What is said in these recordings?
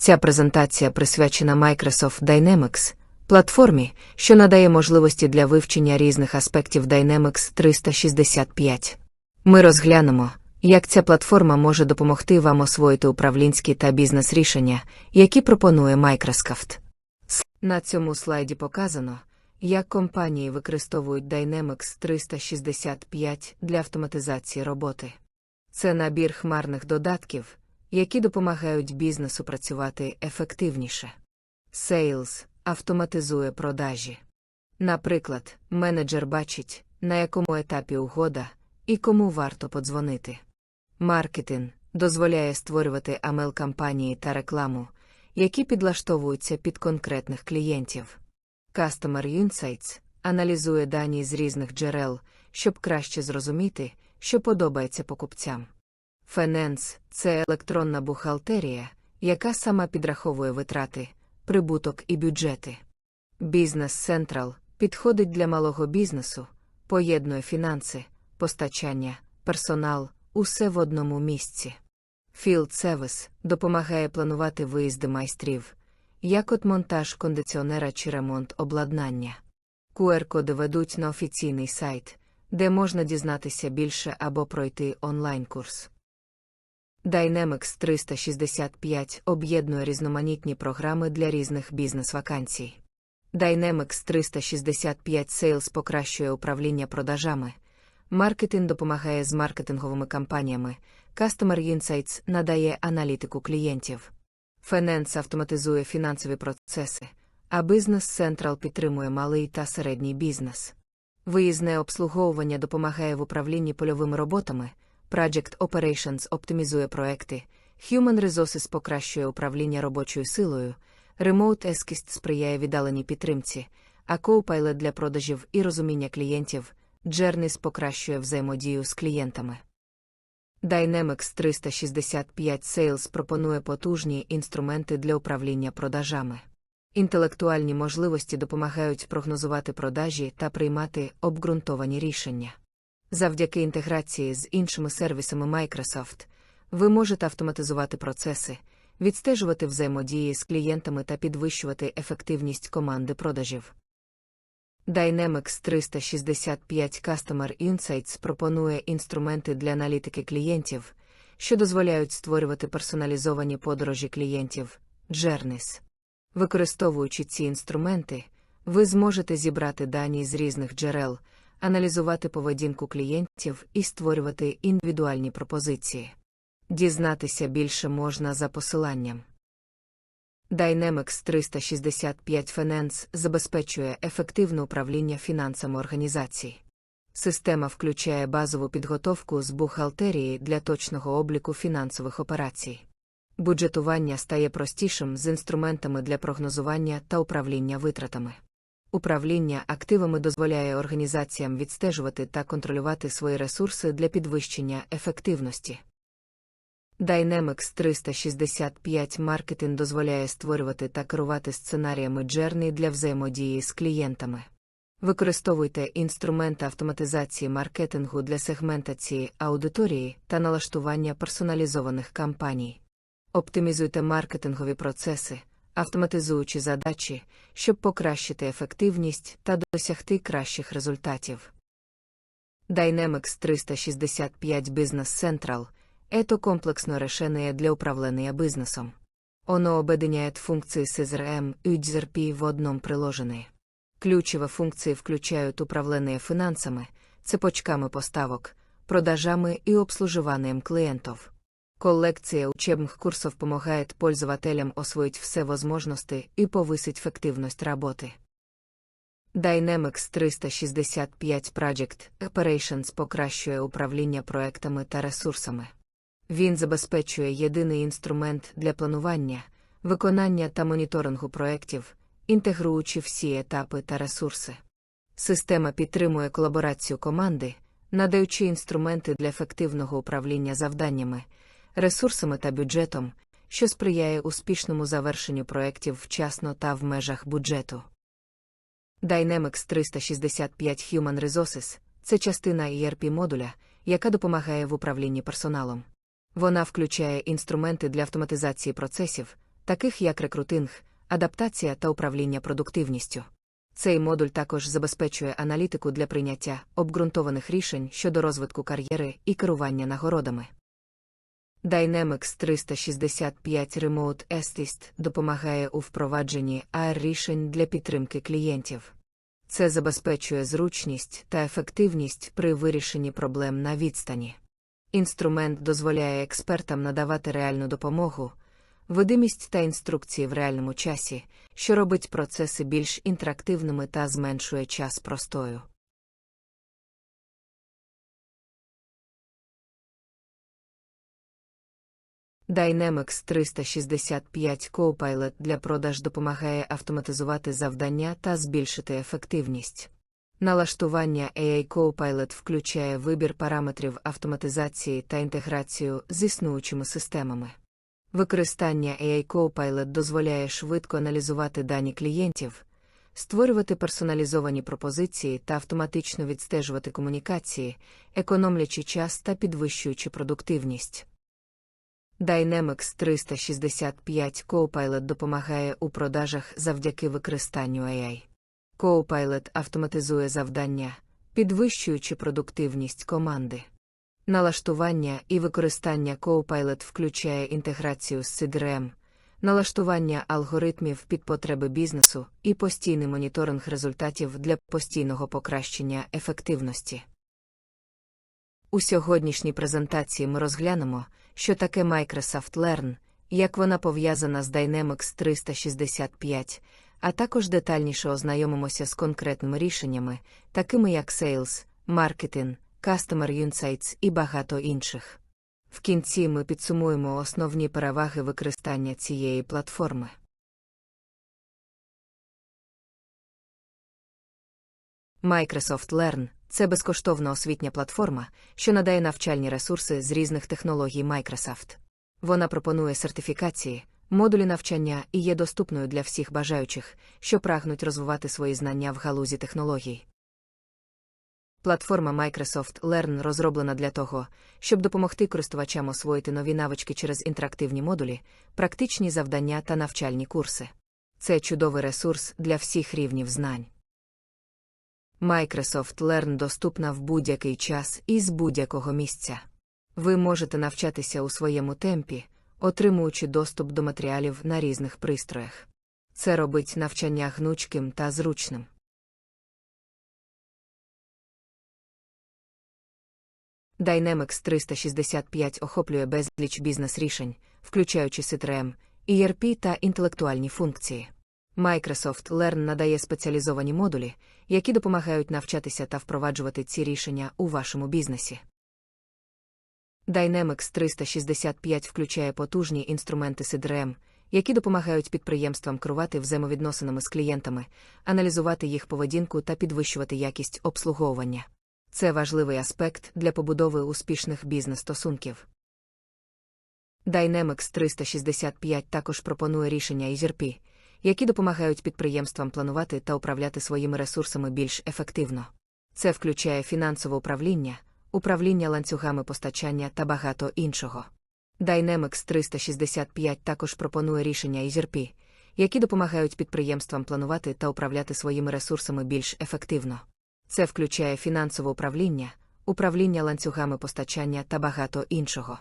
Ця презентація присвячена Microsoft Dynamics, платформі, що надає можливості для вивчення різних аспектів Dynamics 365. Ми розглянемо, як ця платформа може допомогти вам освоїти управлінські та бізнес-рішення, які пропонує Microsoft. На цьому слайді показано, як компанії використовують Dynamics 365 для автоматизації роботи. Це набір хмарних додатків, які допомагають бізнесу працювати ефективніше. Sales автоматизує продажі. Наприклад, менеджер бачить, на якому етапі угода і кому варто подзвонити. Маркетинг дозволяє створювати амел-кампанії та рекламу, які підлаштовуються під конкретних клієнтів. Customer Insights аналізує дані з різних джерел, щоб краще зрозуміти, що подобається покупцям. Finance – це електронна бухгалтерія, яка сама підраховує витрати, прибуток і бюджети. Business Central підходить для малого бізнесу, поєднує фінанси, постачання, персонал, усе в одному місці. Field Service допомагає планувати виїзди майстрів, як от монтаж кондиціонера чи ремонт обладнання. QR-коди ведуть на офіційний сайт, де можна дізнатися більше або пройти онлайн-курс. Dynamics 365 об'єднує різноманітні програми для різних бізнес-вакансій. Dynamics 365 Sales покращує управління продажами, маркетинг допомагає з маркетинговими кампаніями, Customer Insights надає аналітику клієнтів. Finance автоматизує фінансові процеси, а Business Central підтримує малий та середній бізнес. Виїзне обслуговування допомагає в управлінні польовими роботами, Project Operations оптимізує проекти, Human Resources покращує управління робочою силою, Remote Eskist сприяє віддаленій підтримці, а Copilot для продажів і розуміння клієнтів, Journeys покращує взаємодію з клієнтами. Dynamics 365 Sales пропонує потужні інструменти для управління продажами. Інтелектуальні можливості допомагають прогнозувати продажі та приймати обґрунтовані рішення. Завдяки інтеграції з іншими сервісами Microsoft ви можете автоматизувати процеси, відстежувати взаємодії з клієнтами та підвищувати ефективність команди продажів. Dynamics 365 Customer Insights пропонує інструменти для аналітики клієнтів, що дозволяють створювати персоналізовані подорожі клієнтів Journeys. Використовуючи ці інструменти, ви зможете зібрати дані з різних джерел, аналізувати поведінку клієнтів і створювати індивідуальні пропозиції. Дізнатися більше можна за посиланням. Dynamics 365 Finance забезпечує ефективне управління фінансами організацій. Система включає базову підготовку з бухгалтерії для точного обліку фінансових операцій. Бюджетування стає простішим з інструментами для прогнозування та управління витратами. Управління активами дозволяє організаціям відстежувати та контролювати свої ресурси для підвищення ефективності. Dynamics 365 маркетинг дозволяє створювати та керувати сценаріями Journey для взаємодії з клієнтами. Використовуйте інструменти автоматизації маркетингу для сегментації аудиторії та налаштування персоналізованих кампаній. Оптимізуйте маркетингові процеси, автоматизуючи задачі, щоб покращити ефективність та досягти кращих результатів. Dynamics 365 Business Central – это комплексное решение для управления бизнесом. Оно объединяет функции CRM и UDRP в одном приложении. Ключові функції включають управління фінансами, цепочками поставок, продажами і обслуживанием клиентов. Коллекция учебных курсов помогает пользователям освоить все возможности и повысить эффективность работы. Dynamics 365 Project Operations покращує управління проектами та ресурсами. Він забезпечує єдиний інструмент для планування, виконання та моніторингу проєктів, інтегруючи всі етапи та ресурси. Система підтримує колаборацію команди, надаючи інструменти для ефективного управління завданнями, ресурсами та бюджетом, що сприяє успішному завершенню проєктів вчасно та в межах бюджету. Dynamics 365 Human Resources – це частина ERP модуля, яка допомагає в управлінні персоналом. Вона включає інструменти для автоматизації процесів, таких як рекрутинг, адаптація та управління продуктивністю. Цей модуль також забезпечує аналітику для прийняття обґрунтованих рішень щодо розвитку кар'єри і керування нагородами. Dynamics 365 Remote Assist допомагає у впровадженні AR рішень для підтримки клієнтів. Це забезпечує зручність та ефективність при вирішенні проблем на відстані. Інструмент дозволяє експертам надавати реальну допомогу, видимість та інструкції в реальному часі, що робить процеси більш інтерактивними та зменшує час простою. Dynamics 365 Copilot для продаж допомагає автоматизувати завдання та збільшити ефективність. Налаштування AI Copilot включає вибір параметрів автоматизації та інтеграцію з існуючими системами. Використання AI Copilot дозволяє швидко аналізувати дані клієнтів, створювати персоналізовані пропозиції та автоматично відстежувати комунікації, економлячи час та підвищуючи продуктивність. Dynamics 365 Copilot допомагає у продажах завдяки використанню AI. Copilot автоматизує завдання, підвищуючи продуктивність команди. Налаштування і використання Copilot включає інтеграцію з CRM, налаштування алгоритмів під потреби бізнесу і постійний моніторинг результатів для постійного покращення ефективності. У сьогоднішній презентації ми розглянемо, що таке Microsoft Learn, як вона пов'язана з Dynamics 365, а також детальніше ознайомимося з конкретними рішеннями, такими як Sales, Marketing, Customer Insights і багато інших. В кінці ми підсумуємо основні переваги використання цієї платформи. Microsoft Learn це безкоштовна освітня платформа, що надає навчальні ресурси з різних технологій Microsoft. Вона пропонує сертифікації, модулі навчання і є доступною для всіх бажаючих, що прагнуть розвивати свої знання в галузі технологій. Платформа Microsoft Learn розроблена для того, щоб допомогти користувачам освоїти нові навички через інтерактивні модулі, практичні завдання та навчальні курси. Це чудовий ресурс для всіх рівнів знань. Microsoft Learn доступна в будь-який час і з будь-якого місця. Ви можете навчатися у своєму темпі, отримуючи доступ до матеріалів на різних пристроях. Це робить навчання гнучким та зручним. Dynamics 365 охоплює безліч бізнес-рішень, включаючи CTRM, ERP та інтелектуальні функції. Microsoft Learn надає спеціалізовані модулі, які допомагають навчатися та впроваджувати ці рішення у вашому бізнесі. Dynamics 365 включає потужні інструменти CDRM, які допомагають підприємствам керувати взаємовідносинами з клієнтами, аналізувати їх поведінку та підвищувати якість обслуговування. Це важливий аспект для побудови успішних бізнес-стосунків. Dynamics 365 також пропонує рішення ERP, які допомагають підприємствам планувати та управляти своїми ресурсами більш ефективно. Це включає фінансове управління, управління ланцюгами постачання та багато іншого. Dynamics 365 також пропонує рішення ERP, які допомагають підприємствам планувати та управляти своїми ресурсами більш ефективно. Це включає фінансове управління, управління ланцюгами постачання та багато іншого.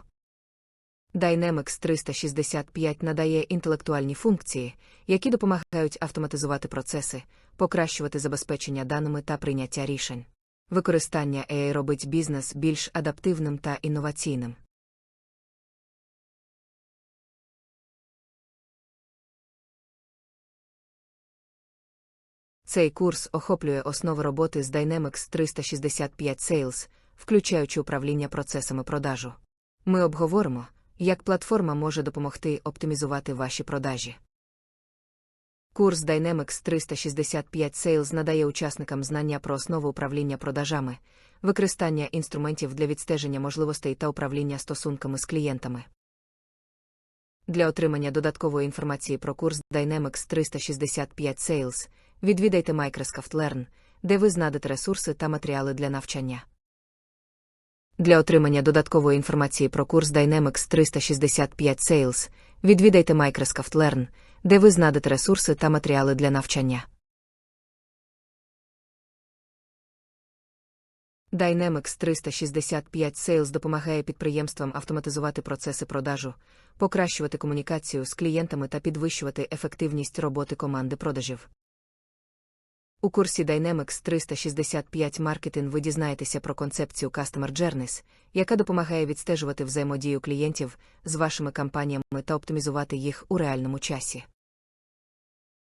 Dynamics 365 надає інтелектуальні функції, які допомагають автоматизувати процеси, покращувати забезпечення даними та прийняття рішень. Використання AI робить бізнес більш адаптивним та інноваційним. Цей курс охоплює основи роботи з Dynamics 365 Sales, включаючи управління процесами продажу. Ми обговоримо, як платформа може допомогти оптимізувати ваші продажі. Курс Dynamics 365 Sales надає учасникам знання про основу управління продажами, використання інструментів для відстеження можливостей та управління стосунками з клієнтами. Для отримання додаткової інформації про курс Dynamics 365 Sales відвідайте Microsoft Learn, де ви знайдете ресурси та матеріали для навчання. Для отримання додаткової інформації про курс Dynamics 365 Sales відвідайте Microsoft Learn, де ви знайдете ресурси та матеріали для навчання. Dynamics 365 Sales допомагає підприємствам автоматизувати процеси продажу, покращувати комунікацію з клієнтами та підвищувати ефективність роботи команди продажів. У курсі Dynamics 365 Marketing ви дізнаєтеся про концепцію Customer Journeys, яка допомагає відстежувати взаємодію клієнтів з вашими кампаніями та оптимізувати їх у реальному часі.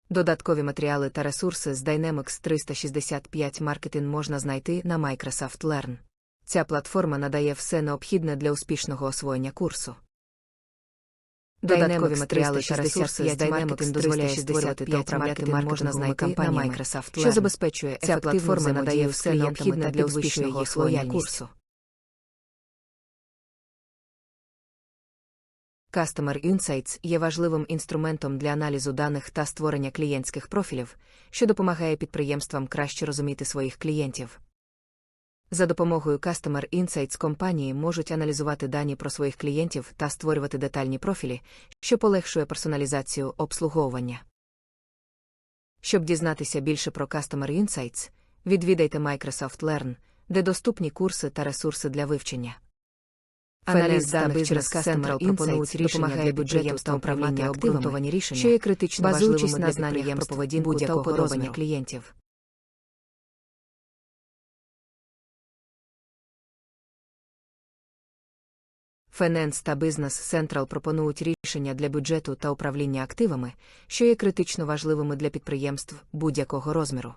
Додаткові матеріали та ресурси з Dynamics 365 Marketing можна знайти на Microsoft Learn. Ця платформа надає все необхідне для успішного освоєння курсу. Додаткові матеріали та ресурси з Dynamics дозволяє створювати та управляти можна знайти на Microsoft що забезпечує ця платформа надає все необхідне для успішного освоєння курсу. Customer Insights є важливим інструментом для аналізу даних та створення клієнтських профілів, що допомагає підприємствам краще розуміти своїх клієнтів. За допомогою Customer Insights компанії можуть аналізувати дані про своїх клієнтів та створювати детальні профілі, що полегшує персоналізацію обслуговування. Щоб дізнатися більше про Customer Insights, відвідайте Microsoft Learn, де доступні курси та ресурси для вивчення. Аналіз даних через Customer пропонують допомагає бюджету та управління обґрунтовані рішення, що є критично базуючись на знаннях про поведінку та уподобання клієнтів. Finance та Business Central пропонують рішення для бюджету та управління активами, що є критично важливими для підприємств будь-якого розміру.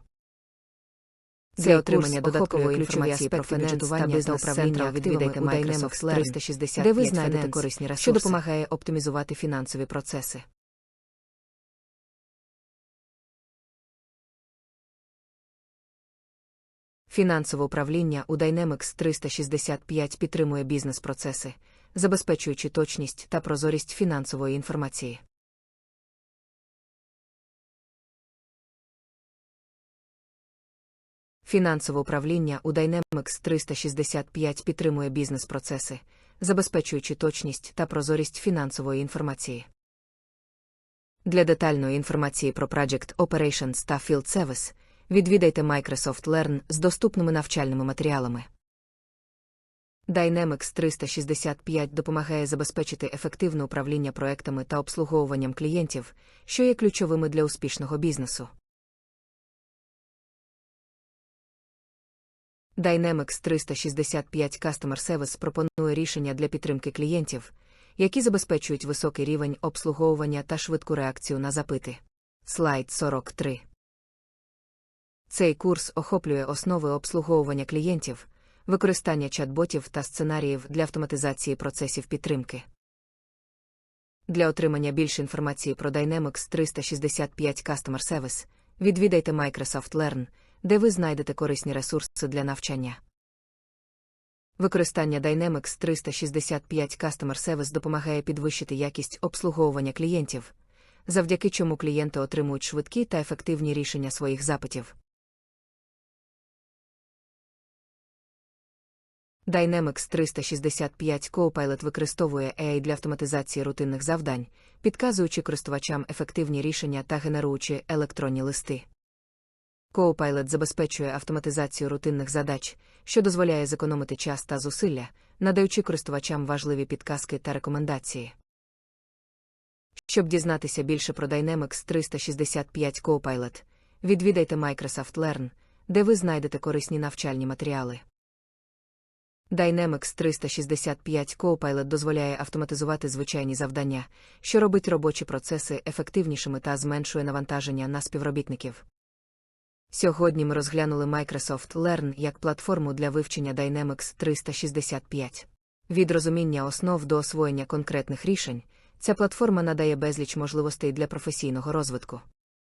Для отримання додаткової інформації про бюджетування та управління відвідайте Microsoft 360, де ви знайдете корисні ресурси, що допомагає оптимізувати фінансові процеси. Фінансове управління у Dynamics 365 підтримує бізнес-процеси, забезпечуючи точність та прозорість фінансової інформації. Фінансове управління у Dynamics 365 підтримує бізнес-процеси, забезпечуючи точність та прозорість фінансової інформації. Для детальної інформації про Project Operations та Field Service відвідайте Microsoft Learn з доступними навчальними матеріалами. Dynamics 365 допомагає забезпечити ефективне управління проектами та обслуговуванням клієнтів, що є ключовими для успішного бізнесу. Dynamics 365 Customer Service пропонує рішення для підтримки клієнтів, які забезпечують високий рівень обслуговування та швидку реакцію на запити. Слайд 43. Цей курс охоплює основи обслуговування клієнтів, використання чат-ботів та сценаріїв для автоматизації процесів підтримки. Для отримання більше інформації про Dynamics 365 Customer Service відвідайте Microsoft Learn, де ви знайдете корисні ресурси для навчання. Використання Dynamics 365 Customer Service допомагає підвищити якість обслуговування клієнтів, завдяки чому клієнти отримують швидкі та ефективні рішення своїх запитів. Dynamics 365 Copilot використовує AI для автоматизації рутинних завдань, підказуючи користувачам ефективні рішення та генеруючи електронні листи. Copilot забезпечує автоматизацію рутинних задач, що дозволяє зекономити час та зусилля, надаючи користувачам важливі підказки та рекомендації. Щоб дізнатися більше про Dynamics 365 Copilot, відвідайте Microsoft Learn, де ви знайдете корисні навчальні матеріали. Dynamics 365 Copilot дозволяє автоматизувати звичайні завдання, що робить робочі процеси ефективнішими та зменшує навантаження на співробітників. Сьогодні ми розглянули Microsoft Learn як платформу для вивчення Dynamics 365. Від розуміння основ до освоєння конкретних рішень, ця платформа надає безліч можливостей для професійного розвитку.